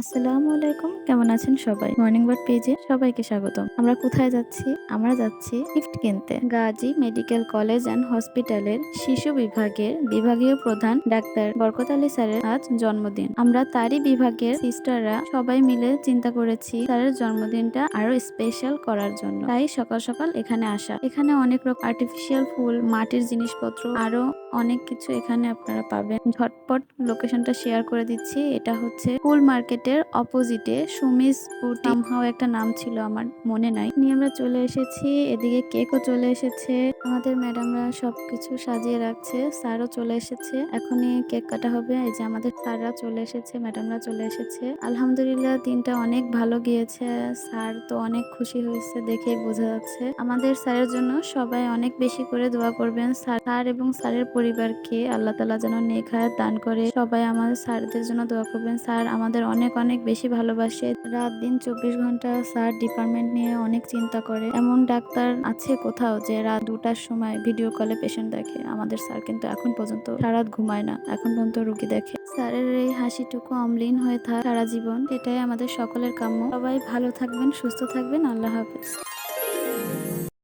আসসালামু আলাইকুম। কেমন আছেন সবাই? মর্নিং ওয়ার্ক পেজে সবাইকে স্বাগতম। আমরা কোথায় যাচ্ছি? আমরা যাচ্ছি গিফট কিনতে। গাজী মেডিকেল কলেজ অ্যান্ড হসপিটালের শিশু বিভাগের বিভাগীয় প্রধান ডাক্তার বরকত আলী স্যারের আজ জন্মদিন। আমরা তারই বিভাগের সিস্টাররা সবাই মিলে চিন্তা করেছি স্যারের জন্মদিনটা আরও স্পেশাল করার জন্য। তাই সকাল সকাল এখানে আসা। এখানে অনেক রকম আর্টিফিশিয়াল ফুল, মাটির জিনিসপত্র, আরও অনেক কিছু এখানে আপনারা পাবেন। ঝটপট লোকেশনটা শেয়ার করে দিচ্ছি। এটা হচ্ছে ফুল মার্কেটের অপোজিটে সুমিস হাও একটা নাম ছিল আমার মনে নাই। নিয়ে আমরা চলে এসেছি, এদিকে কেকও চলে এসেছে। আমাদের ম্যাডামরা সবকিছু সাজিয়ে রাখছে, স্যারও চলে এসেছে। এখনই কেক কাটা হবে, এই যে আমাদের স্যাররা চলে এসেছে, ম্যাডামরা চলে এসেছে। আলহামদুলিল্লাহ দিনটা অনেক ভালো গিয়েছে, স্যার তো অনেক খুশি হয়েছে দেখেই বোঝা যাচ্ছে। আমাদের স্যারের জন্য সবাই অনেক বেশি করে দোয়া করবেন, স্যার। এবং স্যারের পরিবারকে আল্লাহ তালা যেন হায়াত দান করে সবাই আমাদের স্যারদের জন্য দোয়া করবেন। স্যার আমাদের অনেক অনেক বেশি ভালোবাসে। রাত দিন চব্বিশ ঘণ্টা স্যার ডিপার্টমেন্ট নিয়ে অনেক চিন্তা করে। এমন ডাক্তার আছে কোথাও যে রাত দুটার সময় ভিডিও কলে পেশেন্ট দেখে। আমাদের স্যার কিন্তু এখন পর্যন্ত সারাত ঘুমায় না। এখন পর্যন্ত রুগী দেখে। স্যারের এই হাসিটুকু অম্লিন হয়ে থাক সারা জীবন। এটাই আমাদের সকলের কাম্য। সবাই ভালো থাকবেন, সুস্থ থাকবেন। আল্লাহ হাফেজ।